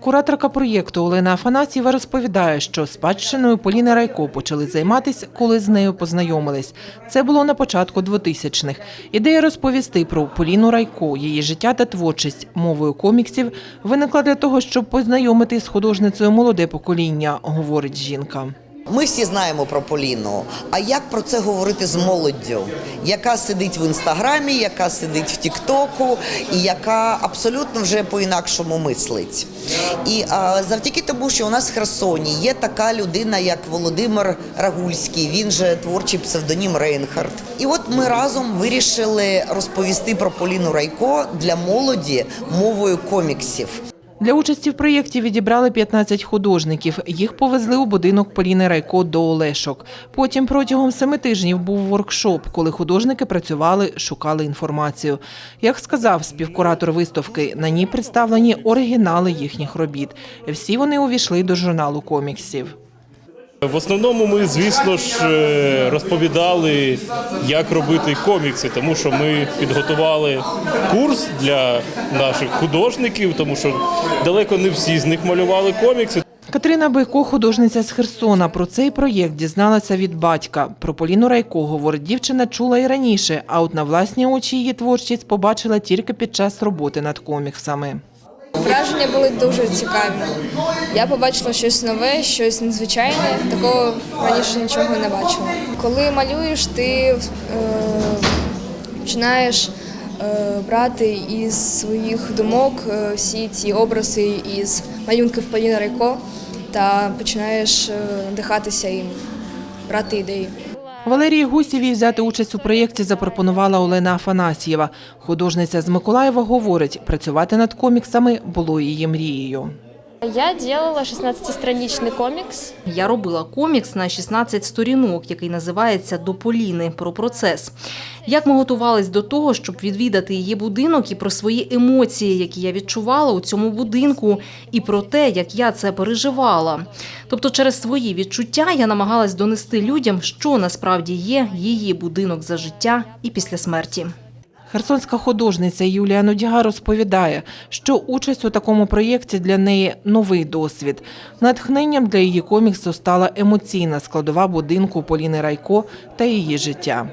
Кураторка проєкту Олена Афанасьєва розповідає, що спадщиною Поліни Райко почали займатися, коли з нею познайомились. Це було на початку 2000-х. Ідея розповісти про Поліну Райко, її життя та творчість мовою коміксів виникла для того, щоб познайомити з художницею молоде покоління, говорить жінка. Ми всі знаємо про Поліну. А як про це говорити з молоддю, яка сидить в інстаграмі, яка сидить в Тіктоку, і яка абсолютно вже по-інакшому мислить? І а, завдяки тому, що у нас в Херсоні є така людина, як Володимир Рагульський, він же творчий псевдонім Рейнхард. І от ми разом вирішили розповісти про Поліну Райко для молоді мовою коміксів. Для участі в проєкті відібрали 15 художників. Їх повезли у будинок Поліни Райко до Олешок. Потім протягом семи тижнів був воркшоп, коли художники працювали, шукали інформацію. Як сказав співкуратор виставки, на ній представлені оригінали їхніх робіт. Всі вони увійшли до журналу коміксів. В основному ми, звісно ж, е, розповідали, як робити комікси, тому що ми підготували курс для наших художників, тому що далеко не всі з них малювали комікси. Катерина Бойко, художниця з Херсона, про цей проєкт дізналася від батька. Про Поліну Райко, говорить, дівчина чула і раніше, а от на власні очі її творчість побачила тільки під час роботи над коміксами. Враження були дуже цікаві. Я побачила щось нове, щось незвичайне. Такого раніше нічого не бачила. Коли малюєш, ти е, починаєш е, брати із своїх думок е, всі ці образи із малюнків Поліни Райко та починаєш надихатися їм, брати ідеї. Валерії Гусєвій взяти участь у проєкті запропонувала Олена Афанасьєва. Художниця з Миколаєва говорить, працювати над коміксами було її мрією. Я делала 16-страничный комикс. Я робила комікс на 16 сторінок, який називається До Поліни про процес. Як ми готувались до того, щоб відвідати її будинок і про свої емоції, які я відчувала у цьому будинку, і про те, як я це переживала. Тобто, через свої відчуття я намагалась донести людям, що насправді є її будинок за життя і після смерті. Херсонська художниця Юлія Нудяга розповідає, що участь у такому проєкті для неї новий досвід. Натхненням для її коміксу стала емоційна складова будинку Поліни Райко та її життя.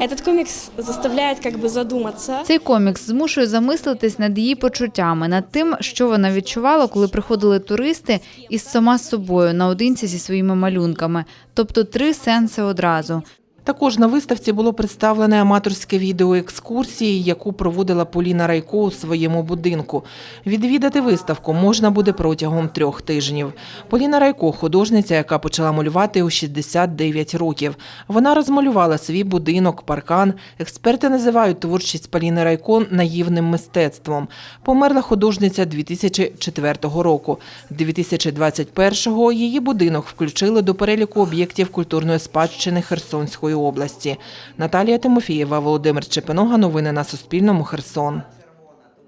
Этот комикс заставляет как бы задуматься. Цей комікс змушує замислитись над її почуттями, над тим, що вона відчувала, коли приходили туристи із сама з собою наодинці зі своїми малюнками. Тобто три сенси одразу. Також на виставці було представлене аматорське відео екскурсії, яку проводила Поліна Райко у своєму будинку. Відвідати виставку можна буде протягом трьох тижнів. Поліна Райко – художниця, яка почала малювати у 69 років. Вона розмалювала свій будинок, паркан. Експерти називають творчість Поліни Райко наївним мистецтвом. Померла художниця 2004 року. 2021-го її будинок включили до переліку об'єктів культурної спадщини Херсонської області. Наталія Тимофієва, Володимир Чепинога. Новини на Суспільному. Херсон.